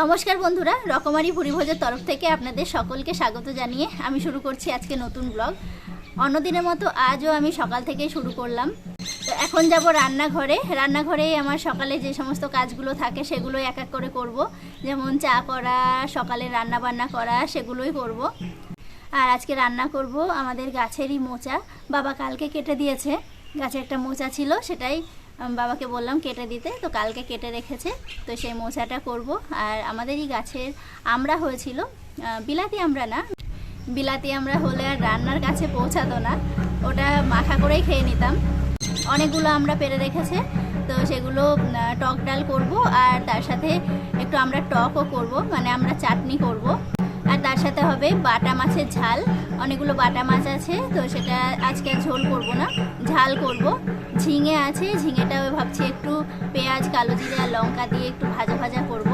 নমস্কার বন্ধুরা, রকমারি ভুরিভোজের তরফ থেকে আপনাদের সকলকে স্বাগত জানিয়ে আমি শুরু করছি আজকে নতুন ব্লগ। অন্যদিনের মতো আজও আমি সকাল থেকেই শুরু করলাম। তো এখন যাব রান্নাঘরে। রান্নাঘরেই আমার সকালে যে সমস্ত কাজগুলো থাকে সেগুলো এক এক করে করব। যেমন চা করা, সকালে রান্না বান্না করা, সেগুলোই করব। আর আজকে রান্না করব আমাদের গাছেরই মোচা। বাবা কালকে কেটে দিয়েছে। গাছে একটা মোচা ছিল, সেটাই বাবাকে বললাম কেটে দিতে, তো কালকে কেটে রেখেছে, তো সেই মোচাটা করব। আর আমাদেরই গাছের আমরা হয়েছিল বিলাতি আমরা না, বিলাতি আমরা হলে আর রান্নার কাছে পৌঁছাতো না, ওটা মাখা করেই খেয়ে নিতাম। অনেকগুলো আমরা পেরে রেখেছে, তো সেগুলো টক ডাল করব, আর তার সাথে একটু আমরা টকও করব মানে আমরা চাটনি করব। হবে, বাটা মাছের ঝাল, অনেকগুলো বাটা মাছ আছে, তো সেটা আজকে ঝোল করব না, ঝাল করব। ঝিঙে আছে, ঝিঙেটাও ভাবছি একটু পেঁয়াজ, কালো জিরে লঙ্কা দিয়ে একটু ভাজা ভাজা করব।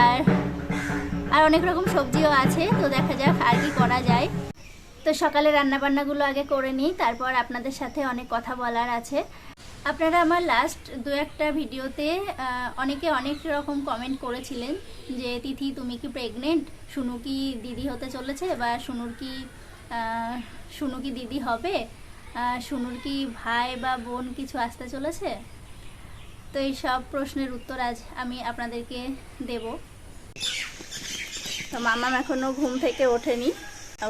আর আর অনেক রকম সবজিও আছে, তো দেখা যাক আর কি করা যায়। তো সকালে রান্নাবান্নাগুলো আগে করে নিই, তারপর আপনাদের সাথে অনেক কথা বলার আছে। আপনারা আমার লাস্ট দু একটা ভিডিওতে অনেকে অনেক রকম কমেন্ট করেছিলেন যে, তিথি, তুমি কি প্রেগনেন্ট শুনু কি দিদি হতে চলেছে? বা শুনুর কি শুনু কি দিদি হবে? শুনুর কি ভাই বা বোন কিছু আসতে চলেছে? তো এই সব প্রশ্নের উত্তর আজ আমি আপনাদেরকে দেব। তো মামাম এখনও ঘুম থেকে ওঠেনি।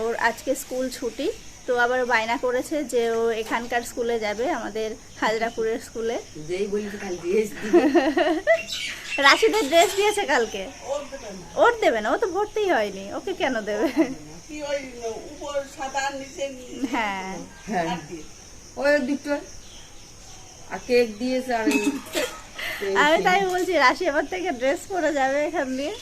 ওর আজকে স্কুল ছুটি। তো আবার বায়না করেছে যে ও এখানকার স্কুলে যাবে আমাদের হাজরাপুরের স্কুলে। রাশিদের ড্রেস দিয়েছে কালকে। ওর দেবে না ও তো ভর্তি হয়নি ওকে কেন দেবে? কি ওই উপর সাদা নিচে হ্যাঁ। হ্যাঁ। ওই দিকটা আর কেক দিয়েছে আর আমি তাই বলছি রাশি এবার থেকে ড্রেস পরে যাবে এখান দিয়ে।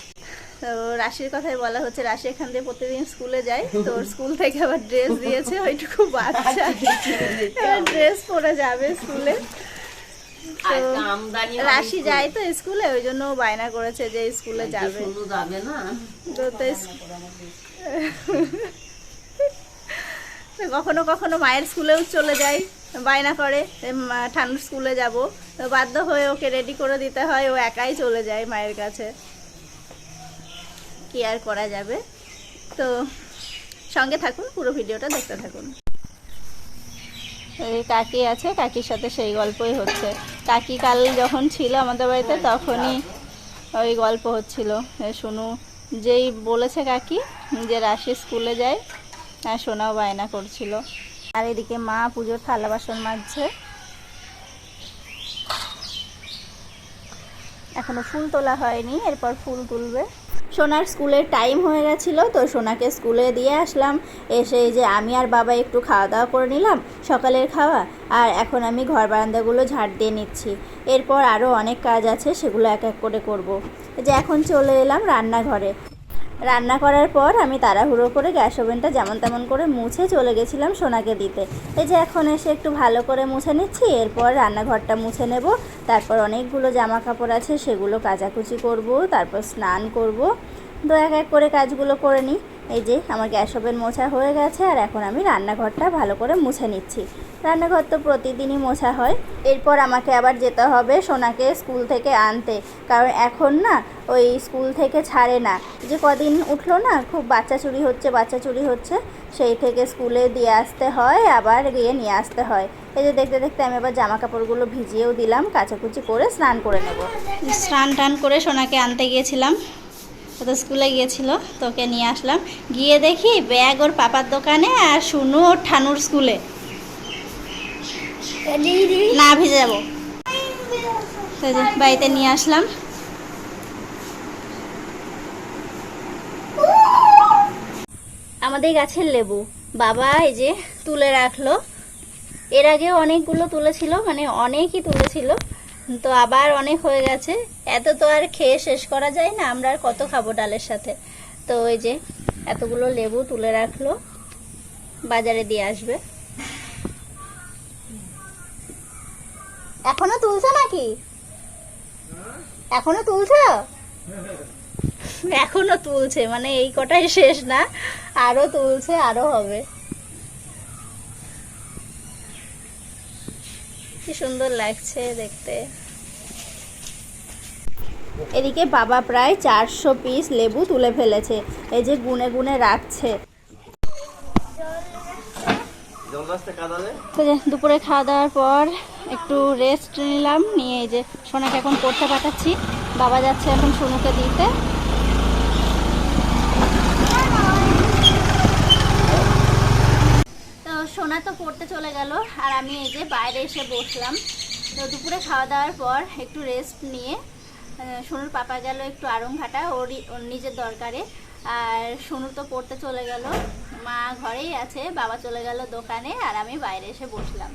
তো রাশির কথাই বলা হচ্ছে রাশি এখান দিয়ে প্রতিদিন স্কুলে যায় তো স্কুল থেকে আবার ড্রেস দিয়েছে ওইটুকু বাচ্চা। ড্রেস পরে যাবে স্কুলে। রাশি যায় তো স্কুলে ওই জন্য বায়না করেছে যে স্কুলে যাবে। শুনু যাবে তো কখনো কখনো মায়ের স্কুলেও চলে যায় বায়না করে ঠান্ডুর স্কুলে যাব। তো বাধ্য হয়ে ওকে রেডি করে দিতে হয় ও একাই চলে যায় মায়ের কাছে। কি আর করা যাবে। তো সঙ্গে থাকুন, পুরো ভিডিওটা দেখতে থাকুন। এই কাকি আছে, কাকির সাথে সেই গল্পই হচ্ছে। কাকি কাল যখন ছিল আমাদের বাড়িতে, তখনই ওই গল্প হচ্ছিল। শুনু যেই বলেছে কাকি যে রাশি স্কুলে যায় আর সোনাও বায়না করছিল। আর এদিকে মা পুজোর থালা বাসন মাজছে। এখনও ফুল তোলা হয়নি, এরপর ফুল তুলবে। সোনার স্কুলের টাইম হয়ে গেছিল, তো সোনাকে স্কুলে দিয়ে আসলাম। এসে যে আমি আর বাবা একটু খাওয়া দাওয়া করে নিলাম, সকালের খাওয়া, আর এখন আমি ঘর বারান্দাগুলো ঝাড় দিয়ে নিচ্ছি। এরপর আরও অনেক কাজ আছে, সেগুলো এক এক করে করব। যে এখন চলে এলাম রান্নাঘরে। রান্না করার পর আমি তাড়াহুড়ো করে গ্যাস ওভেনটা যেমন তেমন করে মুছে চলে গেছিলাম সোনাকে দিতে। এই যে এখন এসে একটু ভালো করে মুছে নিচ্ছি, এরপর রান্নাঘরটা মুছে নেব। তারপর অনেকগুলো জামা কাপড় আছে, সেগুলো কাচাকুচি করব, তারপর স্নান করব। তো এক এক করে কাজগুলো করে নিই। এই যে আমার গ্যাস ওভেন মোছা হয়ে গেছে আর এখন আমি রান্নাঘরটা ভালো করে মুছে নিচ্ছি। রান্নাঘর তো প্রতিদিনই মোছা হয়। এরপর আমাকে আবার যেতে হবে সোনাকে স্কুল থেকে আনতে। কারণ এখন না ওই স্কুল থেকে ছাড়ে না। যে কদিন উঠল না, খুব বাচ্চা চুরি হচ্ছে, বাচ্চা চুরি হচ্ছে। সেই থেকে স্কুলে দিয়ে আসতে হয়, আবার গিয়ে নিয়ে আসতে হয়। এই যে দেখতে দেখতে আমি আবার জামা কাপড়গুলো ভিজিয়েও দিলাম, কাচাকুচি করে স্নান করে নেব। স্নান টান করে সোনাকে আনতে গিয়েছিলাম। ও তো স্কুলে গিয়েছিল, তোকে নিয়ে আসলাম। গিয়ে দেখি ব্যাগ ওর পাপার দোকানে আর শুনু ওর ঠানুর স্কুলে। না, ভিজে যাব। বাড়িতে নিয়ে আসলাম। আমাদের গাছের লেবু। বাবা এই যে তুলে রাখল। এর আগে অনেকগুলো তুলেছিল মানে অনেকই তুলেছিল। তো আবার অনেক হয়ে গেছে। এত তো আর খেয়ে শেষ করা যায় না, আমরা আর কত খাব ডালের সাথে। তো ওই যে এতগুলো লেবু তুলে রাখল, বাজারে দিয়ে আসবে। এখনও তুলছো নাকি? এখনও তুলছো? এখনও তুলছে মানে এই কটাই শেষ না, আরও তুলছে, আরও হবে। কি সুন্দর লাগছে দেখতে। এদিকে বাবা প্রায় চারশো পিস লেবু তুলে ফেলেছে এই যে গুনে গুনে রাখছে। দুপুরে খাওয়া দাওয়ার পর একটু রেস্ট নিলাম নিয়ে এই যে সোনাকে এখন পড়তে পাঠাচ্ছি। বাবা যাচ্ছে এখন সোনুকে দিতে। তো সোনা তো পড়তে চলে গেল আর আমি এই যে বাইরে এসে বসলাম। তো দুপুরে খাওয়া দাওয়ার পর একটু রেস্ট নিয়ে সোনুর পাপা গেল একটু ওরই, ওর নিজের দরকারে। আর সোনু তো পড়তে চলে গেল। মা ঘরেই আছে, বাবা চলে গেল দোকানে, আর আমি বাইরে এসে বসলাম।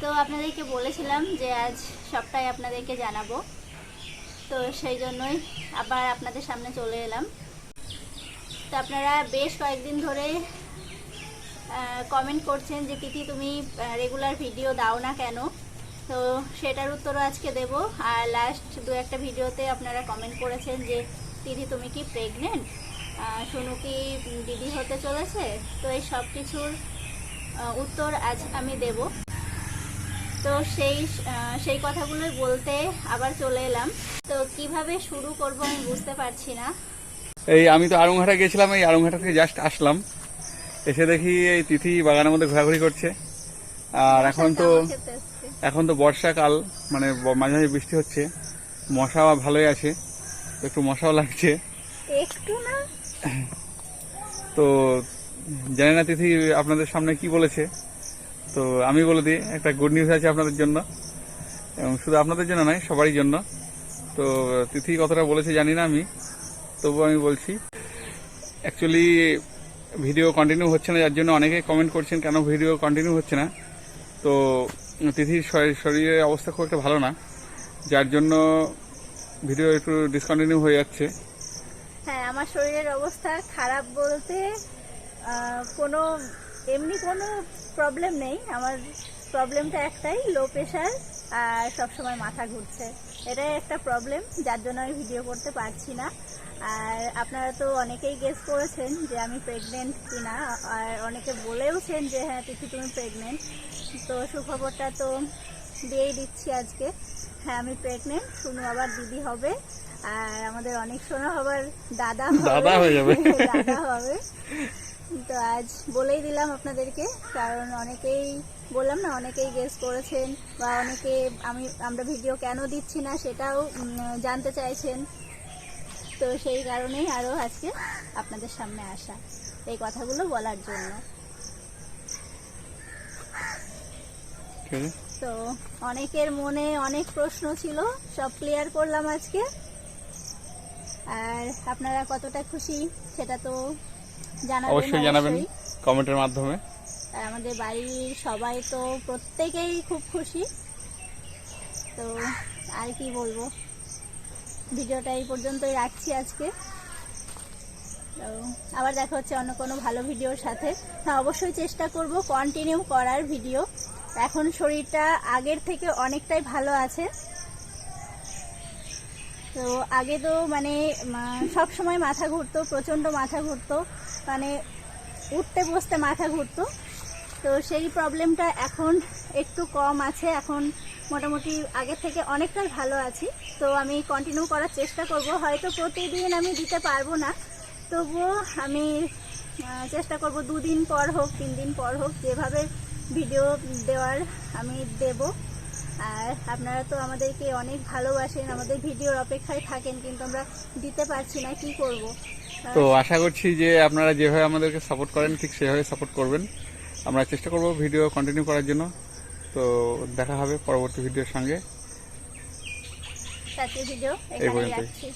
তো আপনাদেরকে বলেছিলাম যে আজ সবটাই আপনাদেরকে জানাব। তো সেই জন্যই আবার আপনাদের সামনে চলে এলাম। তো আপনারা বেশ কয়েকদিন ধরে কমেন্ট করছেন যে, তিথি, তুমি রেগুলার ভিডিও দাও না কেন? তো সেটার উত্তরও আজকে দেব। আর লাস্ট দু একটা ভিডিওতে আপনারা কমেন্ট করেছেন যে দিদি তুমি কি প্রেগনেন্ট শুনু কি দিদি হতে চলেছে? তো এই সব কিছুর উত্তর আজ আমি দেব। তো সেই সেই কথাগুলোই বলতে আবার চলে এলাম। তো কীভাবে শুরু করব আমি বুঝতে পারছি না। এই আমি তো আড়ংঘাটা গেছিলাম এই আড়ংঘাটা থেকে জাস্ট আসলাম। এসে দেখি এই তিথি বাগানের মধ্যে ঘোরাঘুরি করছে। আর এখন তো এসছে। এখন তো বর্ষাকাল মানে মাঝে মাঝে বৃষ্টি হচ্ছে। মশা ভালোই আছে একটু মশাও লাগছে। একটু না। তো জানি না তিথি আপনাদের সামনে কি বলেছে। তো আমি বলে দিই একটা গুড নিউজ আছে আপনাদের জন্য। এবং শুধু আপনাদের জন্য নয় সবারই জন্য। তো তিথি কতটা বলেছে জানি না আমি। তবু আমি বলছি অ্যাকচুয়ালি ভিডিও কন্টিনিউ হচ্ছে না যার জন্য অনেকে কমেন্ট করছেন কেন ভিডিও কন্টিনিউ হচ্ছে না? তো তিথির শরীরের অবস্থা খুব একটা ভালো না। যার জন্য ভিডিও একটু ডিসকন্টিনিউ হয়ে যাচ্ছে। হ্যাঁ আমার শরীরের অবস্থা খারাপ বলতে কোনো, এমনি কোনো প্রবলেম নেই। আমার প্রবলেমটা একটাই লো প্রেশার আর সবসময় মাথা ঘুরছে। এটাই একটা প্রবলেম যার জন্য আমি ভিডিও করতে পারছি না। আর আপনারা তো অনেকেই গেস করেছেন যে আমি প্রেগনেন্ট কিনা, আর অনেকে বলেওছেন যে হ্যাঁ তিথি তুমি প্রেগনেন্ট তো সুখবরটা তো দিয়েই দিচ্ছি আজকে। হ্যাঁ আমি প্রেগনেন্ট শুনু আবার দিদি হবে। আর আমাদের অনেক শোনা হবার দাদা দাদা হয়ে যাবে। দাদা হবে। তো আজ বলেই দিলাম আপনাদেরকে কারণ অনেকেই বললাম না অনেকেই গেস করেছেন বা অনেকে আমি আমরা ভিডিও কেন দিচ্ছি না সেটাও জানতে চাইছেন। তো সেই কারণেই আরও আজকে আপনাদের সামনে আসা এই কথাগুলো বলার জন্য। তো অনেকের মনে অনেক প্রশ্ন ছিল সব ক্লিয়ার করলাম আজকে। আর আপনারা কতটা খুশি সেটা তো জানাবেন অবশ্যই জানাবেন কমেন্টের মাধ্যমে। আর আমাদের বাড়ির সবাই তো প্রত্যেকেই খুব খুশি। তো আর কি বলব? ভিডিওটা এই পর্যন্তই রাখছি আজকে। তো আবার দেখা হচ্ছে অন্য কোনো ভালো ভিডিওর সাথে। হ্যাঁ অবশ্যই চেষ্টা করব কন্টিনিউ করার ভিডিও এখন শরীরটা আগের থেকে অনেকটাই ভালো আছে। তো আগে তো মানে সব সময় মাথা ঘুরতো, প্রচণ্ড মাথা ঘুরতো মানে উঠতে বসতে মাথা ঘুরতো। তো সেই প্রবলেমটা এখন একটু কম আছে, এখন মোটামুটি আগের থেকে অনেকটাই ভালো আছি। তো আমি কন্টিনিউ করার চেষ্টা করব, হয়তো প্রতিদিন আমি দিতে পারব না। তবুও আমি চেষ্টা করব, দুদিন পর হোক, তিন দিন পর হোক, যেভাবে ভিডিও দেওয়ার আমি দেব। আর আপনারা তো আমাদেরকে অনেক ভালোবাসেন আমাদের ভিডিওর অপেক্ষায় থাকেন কিন্তু আমরা দিতে পারছি না কি করব? তো আশা করছি যে আপনারা যেভাবে আমাদেরকে সাপোর্ট করেন ঠিক সেভাবে সাপোর্ট করবেন। আমরা চেষ্টা করব ভিডিও কন্টিনিউ করার জন্য। তো দেখা হবে পরবর্তী ভিডিওর সঙ্গে। ভিডিও এই। রাখছি।